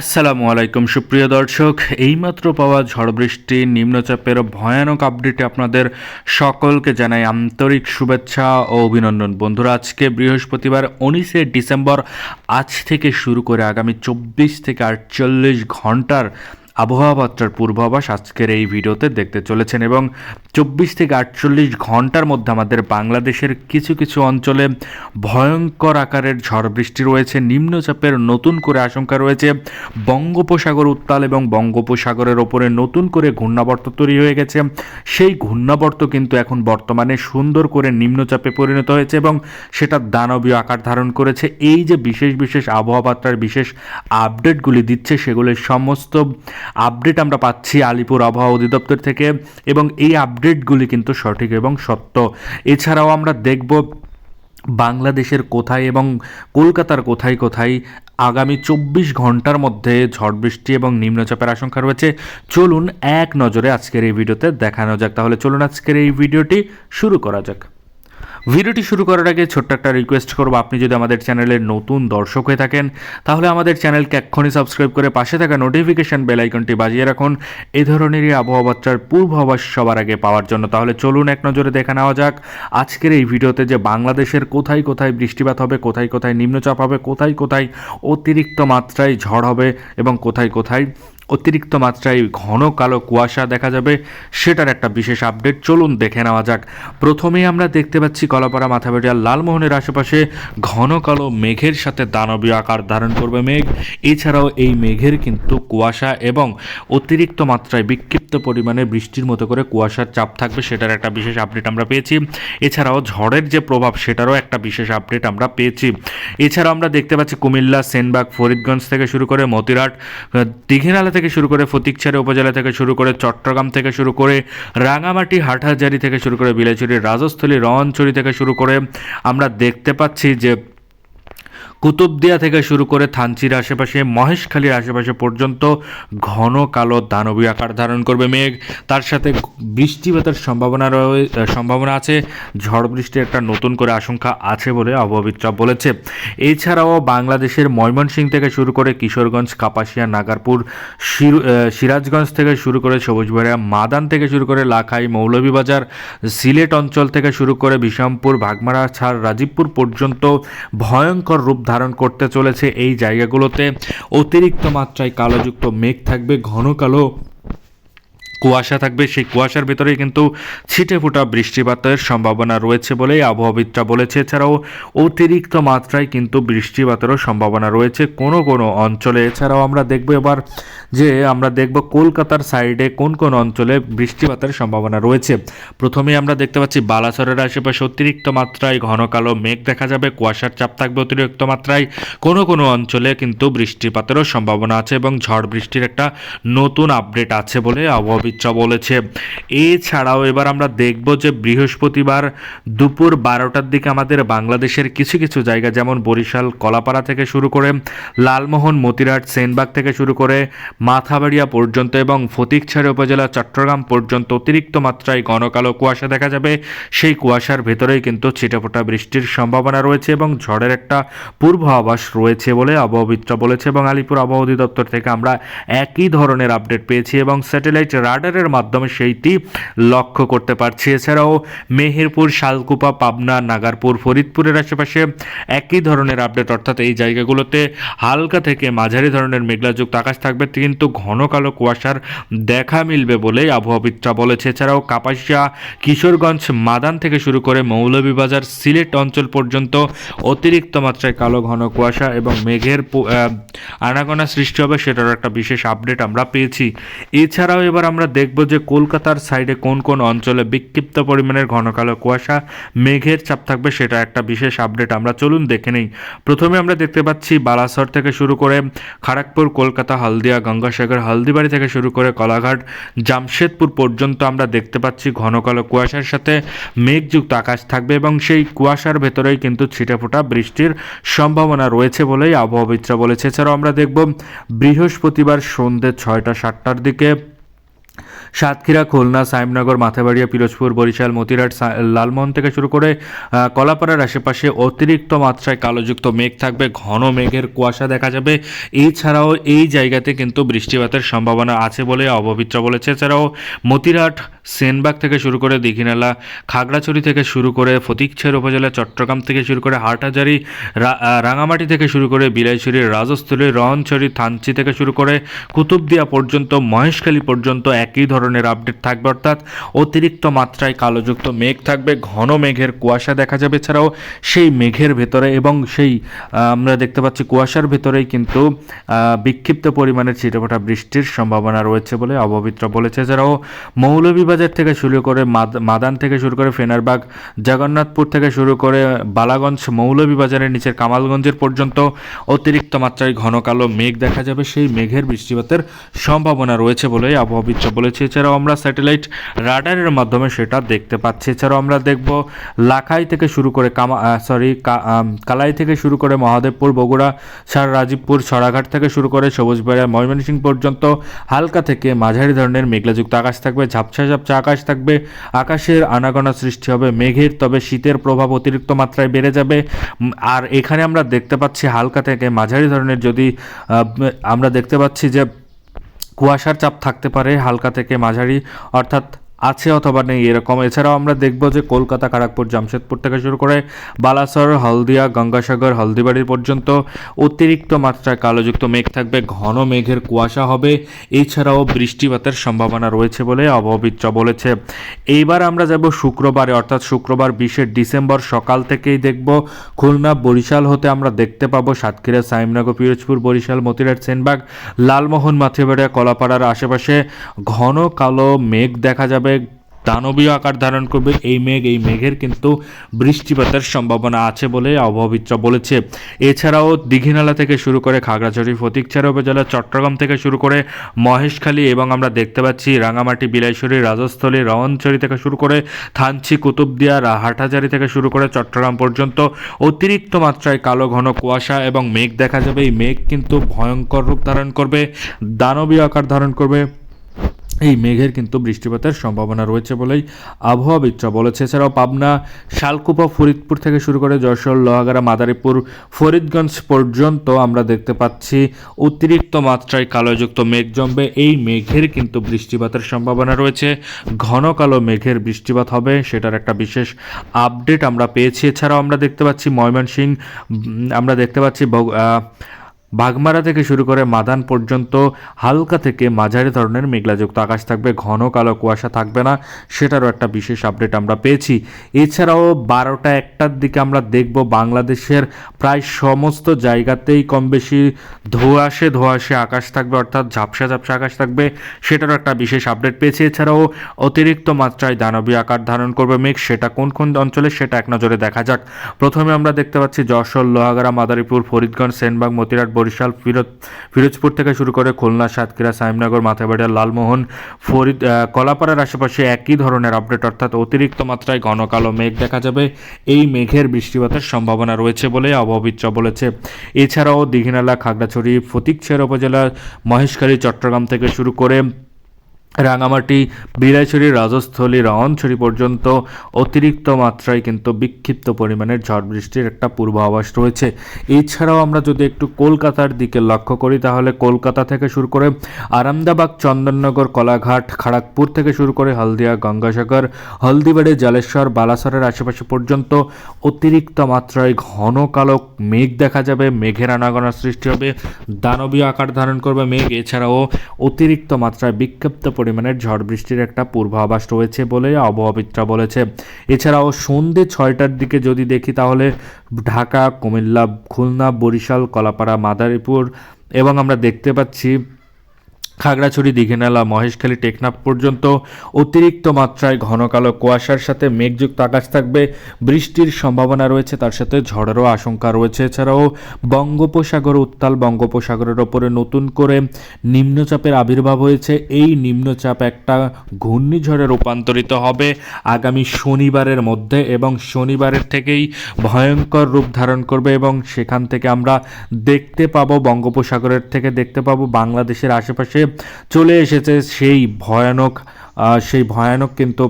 আসসালামু আলাইকুম, সুপ্রিয় দর্শক। এইমাত্র পাওয়া ঝড় বৃষ্টি, নিম্নচাপের ভয়ানক আপডেটে আপনাদের সকলকে জানাই আন্তরিক শুভেচ্ছা ও অভিনন্দন। বন্ধুরা, আজকে বৃহস্পতিবার উনিশে ডিসেম্বর, আজ থেকে শুরু করে আগামী চব্বিশ থেকে আটচল্লিশ ঘণ্টার আবহাওয়া বার্তার পূর্বাভাস আজকের এই ভিডিওতে দেখতে চলেছেন এবং চব্বিশ থেকে আটচল্লিশ ঘণ্টার মধ্যে আমাদের বাংলাদেশের কিছু কিছু অঞ্চলে ভয়ঙ্কর আকারের ঝড় বৃষ্টি রয়েছে, নিম্নচাপের নতুন করে আশঙ্কা রয়েছে, বঙ্গোপসাগর উত্তাল এবং বঙ্গোপসাগরের ওপরে নতুন করে ঘূর্ণাবর্ত তৈরি হয়ে গেছে। সেই ঘূর্ণাবর্ত কিন্তু এখন বর্তমানে সুন্দর করে নিম্নচাপে পরিণত হয়েছে এবং সেটা দানবীয় আকার ধারণ করেছে। এই যে বিশেষ বিশেষ আবহাওয়া বার্তার বিশেষ আপডেটগুলি দিচ্ছে, সেগুলির সমস্ত আপডেট আমরা পাচ্ছি আলিপুর আবহাওয়া অধিদপ্তর থেকে এবং এই আপডেটগুলি কিন্তু সঠিক এবং সত্য। এছাড়াও আমরা দেখব বাংলাদেশের কোথায় এবং কলকাতার কোথায় কোথায় আগামী চব্বিশ ঘণ্টার মধ্যে ঝড় বৃষ্টি এবং নিম্নচাপের আশঙ্কা রয়েছে। চলুন এক নজরে আজকের এই ভিডিওতে দেখানো যাক। তাহলে চলুন আজকের এই ভিডিওটি শুরু করা যাক। ভিডিওটি শুরু করার আগে ছোট্ট একটা রিকোয়েস্ট করব, আপনি যদি আমাদের চ্যানেলের নতুন দর্শক হয়ে থাকেন, তাহলে আমাদের চ্যানেলকে এক্ষুনি সাবস্ক্রাইব করে পাশে থাকা নোটিফিকেশন বেল আইকনটি বাজিয়ে রাখুন। এ ধরনেরই আবহাওয়া বার্তার পূর্বাভাস সবার আগে পাওয়ার জন্য। তাহলে চলুন এক নজরে দেখে নেওয়া যাক, আজকের এই ভিডিওতে যে বাংলাদেশের কোথায় কোথায় বৃষ্টিপাত হবে, কোথায় কোথায় নিম্নচাপ হবে, কোথায় কোথায় অতিরিক্ত মাত্রায় ঝড় হবে এবং কোথায় কোথায় অতিরিক্ত মাত্রায় ঘন কালো কুয়াশা দেখা যাবে, সেটার একটা বিশেষ আপডেট। চলুন দেখে নেওয়া যাক। প্রথমেই আমরা দেখতে পাচ্ছি কলাপাড়া মাথাবেড়িয়া লালমোহনের আশেপাশে ঘন কালো মেঘের সাথে দানবীয় আকার ধারণ করবে মেঘ। এছাড়াও এই মেঘের কিন্তু কুয়াশা এবং অতিরিক্ত মাত্রায় বিক্ষিপ্ত পরিমাণে বৃষ্টির মতো করে কুয়াশার চাপ থাকবে, সেটার একটা বিশেষ আপডেট আমরা পেয়েছি। এছাড়াও ঝড়ের যে প্রভাব, সেটারও একটা বিশেষ আপডেট আমরা পেয়েছি। এছাড়াও আমরা দেখতে পাচ্ছি কুমিল্লা, সেনবাগ, ফরিদগঞ্জ থেকে শুরু করে মতিরাট দীঘিনালা থেকে শুরু করে ফতিকছড়ি উপজেলা থেকে শুরু করে চট্টগ্রাম থেকে শুরু করে রাঙামাটি, হাটহাজারি থেকে শুরু করে বিলাইছড়ি রাজস্থলী রহনছড়ি থেকে শুরু করে আমরা দেখতে পাচ্ছি যে কুতুবদিয়া থেকে শুরু করে থানচির আশেপাশে, মহেশখালীর আশেপাশে পর্যন্ত ঘন কালো দানবী আকার ধারণ করবে মেঘ। তার সাথে বৃষ্টিপাতের সম্ভাবনা রয়ে, সম্ভাবনা আছে। ঝড় বৃষ্টির একটা নতুন করে আশঙ্কা আছে বলে আবহাওয়াবিদরা বলেছে। এছাড়াও বাংলাদেশের ময়মনসিংহ থেকে শুরু করে কিশোরগঞ্জ, কাপাসিয়া, নাগারপুর সিরাজগঞ্জ থেকে শুরু করে সবুজবাড়িয়া মাদান থেকে শুরু করে লাখাই, মৌলভীবাজার, সিলেট অঞ্চল থেকে শুরু করে বিষামপুর ভাগমারা ছাড়, রাজীবপুর পর্যন্ত ভয়ঙ্কর রূপ ধারণ করতে চলেছে এই জায়গাগুলোতে। অতিরিক্ত মাত্রায় কালোযুক্ত মেঘ থাকবে ঘন কালো কুয়াশা থাকবে, সেই কুয়াশার ভেতরেই কিন্তু ছিটে ফোটা বৃষ্টিপাতের সম্ভাবনা রয়েছে বলেই আবহাওয়াবিদরা বলেছে। এছাড়াও অতিরিক্ত মাত্রায় কিন্তু বৃষ্টিপাতেরও সম্ভাবনা রয়েছে কোনো কোনো অঞ্চলে। এছাড়াও আমরা দেখব এবার যে আমরা দেখব কলকাতার সাইডে কোন কোন অঞ্চলে বৃষ্টিপাতের সম্ভাবনা রয়েছে। প্রথমেই আমরা দেখতে পাচ্ছি, বালাসরের আশেপাশে অতিরিক্ত মাত্রায় ঘন কালো মেঘ দেখা যাবে, কুয়াশার চাপ থাকবে অতিরিক্ত মাত্রায়। কোনো কোনো অঞ্চলে কিন্তু বৃষ্টিপাতেরও সম্ভাবনা আছে এবং ঝড় বৃষ্টির একটা নতুন আপডেট আছে বলে আবহাওয়াবিদরা বলেছে। এছাড়াও এবার আমরা দেখব যে বৃহস্পতিবার দুপুর বারোটার দিকে আমাদের বাংলাদেশের কিছু কিছু জায়গা, যেমন বরিশাল, কলাপাড়া থেকে শুরু করে লালমোহন, মতিরাট, সেনবাগ থেকে শুরু করে মাথাবাড়িয়া পর্যন্ত এবং ফতিকছড়ি উপজেলা, চট্টগ্রাম পর্যন্ত অতিরিক্ত মাত্রায় ঘন কালো কুয়াশা দেখা যাবে। সেই কুয়াশার ভেতরেই কিন্তু ছিটেফোঁটা বৃষ্টির সম্ভাবনা রয়েছে এবং ঝড়ের একটা পূর্বাভাস রয়েছে বলে আবহাওয়াবিদরা বলেছে এবং আলিপুর আবহাওয়া অধিদপ্তর থেকে আমরা একই ধরনের আপডেট পেয়েছি এবং স্যাটেলাইট রাডারের মাধ্যমে সেইটি লক্ষ্য করতে পারছি। এছাড়াও মেহেরপুর, শালকুপা, পাবনা, নাগারপুর, ফরিদপুরের আশেপাশে একই ধরনের আপডেট অর্থাৎ এই জায়গাগুলোতে হালকা থেকে মাঝারি ধরনের মেঘলাযুক্ত আকাশ থাকবে, কিন্তু ঘন কালো কুয়াশার দেখা মিলবে বলেই আবহাওয়াবিদরা বলেছে। এছাড়াও কাপাসিয়া, কিশোরগঞ্জ, মাদান থেকে শুরু করে মৌলভীবাজার, সিলেট অঞ্চল পর্যন্ত অতিরিক্ত মাত্রায় কালো ঘন কুয়াশা এবং মেঘের আনাগোনা সৃষ্টি হবে, সেটারও একটা বিশেষ আপডেট আমরা পেয়েছি। এছাড়াও এবার আমরা দেখব যে কলকাতার সাইডে কোন কোন অঞ্চলে বিক্ষিপ্ত পরিমাণের ঘন কালো কুয়াশা মেঘের চাপ থাকবে সেটা একটা বিশেষ আপডেট। আমরা চলুন দেখে নেই। প্রথমে আমরা দেখতে পাচ্ছি বালাসর থেকে শুরু করে খড়গপুর কলকাতা, হলদিয়া, গঙ্গাসাগর, হলদিবাড়ি থেকে শুরু করে কলাঘাট, জামশেদপুর পর্যন্ত আমরা দেখতে পাচ্ছি ঘন কালো কুয়াশার সাথে মেঘযুক্ত আকাশ থাকবে এবং সেই কুয়াশার ভেতরেই কিন্তু ছিটেফোঁটা বৃষ্টির সম্ভাবনা রয়েছে বলেই আবহাওয়াবিদরা বলেছে। এছাড়াও আমরা দেখব বৃহস্পতিবার সন্ধ্যে ছয়টা সাতটার দিকে সাতক্ষীরা, খুলনা, সাহেবনগর, মাথাবাড়িয়া, পিরোজপুর, বরিশাল মতিরাট লালমোহন থেকে শুরু করে কলাপাড়ার আশেপাশে অতিরিক্ত মাত্রায় কালোযুক্ত মেঘ থাকবে, ঘন মেঘের কুয়াশা দেখা যাবে। এছাড়াও এই জায়গাতে কিন্তু বৃষ্টিপাতের সম্ভাবনা আছে বলে অববিত্র বলেছে। এছাড়াও মতিরাট সেনবাগ থেকে শুরু করে দীঘিনালা, খাগড়াছড়ি থেকে শুরু করে ফটিকছড়ি উপজেলা, চট্টগ্রাম থেকে শুরু করে হাটহাজারি রাঙামাটি থেকে শুরু করে বিলাইছড়ি, রাজস্থলী, রহনছড়ি, থানচি থেকে শুরু করে কুতুবদিয়া পর্যন্ত, মহেশখালী পর্যন্ত একই ধরনের আপডেট থাকবে। অর্থাৎ অতিরিক্ত মাত্রায় কালোযুক্ত মেঘ থাকবে, ঘন মেঘের কুয়াশা দেখা যাবে। এছাড়াও সেই মেঘের ভেতরে এবং সেই আমরা দেখতে পাচ্ছি কুয়াশার ভেতরেই কিন্তু বিক্ষিপ্ত পরিমাণের ছিটেফোঁটা বৃষ্টির সম্ভাবনা রয়েছে বলে অববিত্র বলেছে। এছাড়াও মৌলভীবাজার থেকে শুরু করে মাদ- মাদান থেকে শুরু করে ফেনারবাগ, জগন্নাথপুর থেকে শুরু করে বালাগঞ্জ, মৌলভীবাজারের নিচের কামালগঞ্জের পর্যন্ত অতিরিক্ত মাত্রায় ঘন কালো মেঘ দেখা যাবে। সেই মেঘের বৃষ্টিপাতের সম্ভাবনা রয়েছে বলে আবহাওয়াবিদ বলেছে। এছাড়াও আমরা স্যাটেলাইট রাডারের মাধ্যমে সেটা দেখতে পাচ্ছি। এছাড়াও আমরা দেখব লাখাই থেকে শুরু করে কামা সরি কালাই থেকে শুরু করে মহাদেবপুর, বগুড়া, সার রাজীবপুর সরাঘাট থেকে শুরু করে সবুজবাড়িয়া ময়মনসিংহ পর্যন্ত হালকা থেকে মাঝারি ধরনের মেঘলাযুক্ত আকাশ থাকবে। ঝাপসা ঝাপসা আকাশ থাকবে। আকাশের আনাগোনা সৃষ্টি হবে। মেঘের, তবে শীতের প্রভাব অতিরিক্ত মাত্রায় বেড়ে যাবে। আর এখানে আমরা দেখতে পাচ্ছি হালকা থেকে মাঝারি ধরনের যদি আমরা দেখতে পাচ্ছি যে কুয়াশার চাপ থাকতে পারে হালকা থেকে মাঝারি, অর্থাৎ আছে অথবা নেই এরকম। এছাড়াও আমরা দেখব যে কলকাতা খড়গপুর জামশেদপুর থেকে শুরু করে বালাসর, হলদিয়া, গঙ্গাসাগর, হলদিবাড়ি পর্যন্ত অতিরিক্ত মাত্রায় কালোযুক্ত মেঘ থাকবে। ঘন মেঘের কুয়াশা হবে। এছাড়াও বৃষ্টিপাতের সম্ভাবনা রয়েছে বলে আবহাওয়াবিদরা বলেছে। এইবার আমরা যাব শুক্রবারে, অর্থাৎ শুক্রবার বিশে ডিসেম্বর সকাল থেকেই দেখব খুলনা, বরিশাল হতে আমরা দেখতে পাবো সাতক্ষীরা, সাইমনগর, পিরোজপুর, বরিশাল, মতিরাট, সেনবাগ, লালমোহন মাথিবাড়িয়া কলাপাড়ার আশেপাশে ঘন কালো মেঘ দেখা যাবে। দানবীয় আকার ধারণ করবে। এই মেঘ, এই মেঘের কিন্তু বৃষ্টিপাতের সম্ভাবনা আছে বলে আবহাওয়াবিদরা বলেছে। এছাড়াও দীঘিনালা থেকে শুরু করে খাগড়াছড়ি ফটিকছড়ি উপজেলা, চট্টগ্রাম থেকে শুরু করে মহেশখালী এবং আমরা দেখতে পাচ্ছি রাঙামাটি, বিলাইছড়ি, রাজস্থলী রওয়ানছড়ি থেকে শুরু করে থানচি, কুতুবদিয়া রা- হাটহাজারি থেকে শুরু করে চট্টগ্রাম পর্যন্ত অতিরিক্ত মাত্রায় কালো, ঘন কুয়াশা এবং মেঘ দেখা যাবে। এই মেঘ কিন্তু ভয়ঙ্কর রূপ ধারণ করবে, দানবীয় আকার ধারণ করবে। এই মেঘের কিন্তু বৃষ্টিপাতের সম্ভাবনা রয়েছে বলেই আবহাওয়াবিদরা বলেছে। এছাড়াও পাবনা, শালকুপা, ফরিদপুর থেকে শুরু করে যশোর, লোহাগাড়া, মাদারীপুর, ফরিদগঞ্জ পর্যন্ত আমরা দেখতে পাচ্ছি অতিরিক্ত মাত্রায় কালোযুক্ত মেঘ জমবে। এই মেঘের কিন্তু বৃষ্টিপাতের সম্ভাবনা রয়েছে। ঘন কালো মেঘের বৃষ্টিপাত হবে, সেটার একটা বিশেষ আপডেট আমরা পেয়েছি। এছাড়াও আমরা দেখতে পাচ্ছি ময়মনসিংহ আমরা দেখতে পাচ্ছি বাগমারা থেকে শুরু করে মাদান পর্যন্ত হালকা থেকে মাঝারি ধরনের মেঘলাযুক্ত আকাশ থাকবে, ঘন কালো কুয়াশা থাকবে না, সেটারও একটা বিশেষ আপডেট আমরা পেয়েছি। এছাড়াও বারোটা একটার দিকে আমরা দেখব বাংলাদেশের প্রায় সমস্ত জায়গাতেই কম বেশি ধোঁয়াশে ধোঁয়াশে আকাশ থাকবে, অর্থাৎ ঝাপসা ঝাপসা আকাশ থাকবে, সেটারও একটা বিশেষ আপডেট পেয়েছি। এছাড়াও অতিরিক্ত মাত্রায় দানবীয় আকার ধারণ করবে মেঘ, সেটা কোন কোন অঞ্চলে সেটা এক নজরে দেখা যাক। প্রথমে আমরা দেখতে পাচ্ছি যশোর, লোহাগাড়া, মাদারীপুর, ফরিদগঞ্জ, সেনবাগ, মতিরাট বরিশাল, ফিরোজ, ফিরোজপুর থেকে শুরু করে খুলনা, সাতক্ষীরা সাইমনগর মাথাবাড়িয়া, লালমোহন, ফরিদ কলাপাড়ার আশেপাশে একই ধরনের আপডেট, অর্থাৎ অতিরিক্ত মাত্রায় ঘন কালো মেঘ দেখা যাবে। এই মেঘের বৃষ্টিপাতের সম্ভাবনা রয়েছে বলে আবহাওয়াবিদরা বলেছে। এছাড়াও দীঘিনালা, খাগড়াছড়ি ফটিকছড়ি উপজেলা, মহেশখালী, চট্টগ্রাম থেকে শুরু করে রাঙামাটি বিলাইছড়ি রাজস্থলী রাওয়ানছড়ি পর্যন্ত অতিরিক্ত মাত্রায় কিন্তু বিক্ষিপ্ত পরিমাণের ঝড় বৃষ্টির একটা পূর্বাভাস রয়েছে। এছাড়াও আমরা যদি একটু কলকাতার দিকে লক্ষ্য করি, তাহলে কলকাতা থেকে শুরু করে আরামদাবাগ চন্দননগর, কলাঘাট খড়গপুর থেকে শুরু করে হলদিয়া, গঙ্গাসাগর, হলদিবাড়ি, জালেশ্বর, বালাসরের আশেপাশে পর্যন্ত অতিরিক্ত মাত্রায় ঘন কালো মেঘ দেখা যাবে। মেঘের আনাগোনা সৃষ্টি হবে। দানবীয় আকার ধারণ করবে মেঘ। এছাড়াও অতিরিক্ত মাত্রায় বিক্ষিপ্ত পরিমাণের ঝড় বৃষ্টির একটা পূর্বাভাস রয়েছে বলে আবহাওয়াবিদরা বলেছে। এছাড়াও সন্ধে ছয়টার দিকে যদি দেখি তাহলে ঢাকা, কুমিল্লা, খুলনা, বরিশাল, কলাপাড়া, মাদারীপুর এবং আমরা দেখতে পাচ্ছি খাগড়াছড়ি, দীঘিনালা, মহেশখালী, টেকনাফ পর্যন্ত অতিরিক্ত মাত্রায় ঘন কালো কুয়াশার সাথে মেঘযুক্ত আকাশ থাকবে। বৃষ্টির সম্ভাবনা রয়েছে, তার সাথে ঝড়েরও আশঙ্কা রয়েছে। এছাড়াও বঙ্গোপসাগর, উত্তাল বঙ্গোপসাগরের ওপরে নতুন করে নিম্নচাপের আবির্ভাব হয়েছে। এই নিম্নচাপ একটা ঘূর্ণিঝড়ে রূপান্তরিত হবে আগামী শনিবারের মধ্যে এবং শনিবারের থেকেই ভয়ঙ্কর রূপ ধারণ করবে এবং সেখান থেকে আমরা দেখতে পাবো, বঙ্গোপসাগরের থেকে দেখতে পাবো বাংলাদেশের আশেপাশে চলে এসেছে সেই ভয়ানক সেই ভয়ানক কিন্তু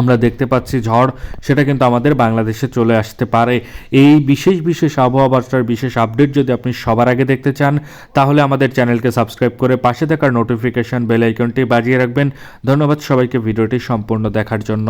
আমরা দেখতে পাচ্ছি ঝড়, সেটা কিন্তু আমাদের বাংলাদেশে চলে আসতে পারে। এই বিশেষ বিশেষ আবহাওয়া বার্তার বিশেষ আপডেট যদি আপনি সবার আগে দেখতে চান, তাহলে আমাদের চ্যানেলকে সাবস্ক্রাইব করে পাশে থাকার নোটিফিকেশন বেল আইকনটি বাজিয়ে রাখবেন। ধন্যবাদ সবাইকে ভিডিওটি সম্পূর্ণ দেখার জন্য।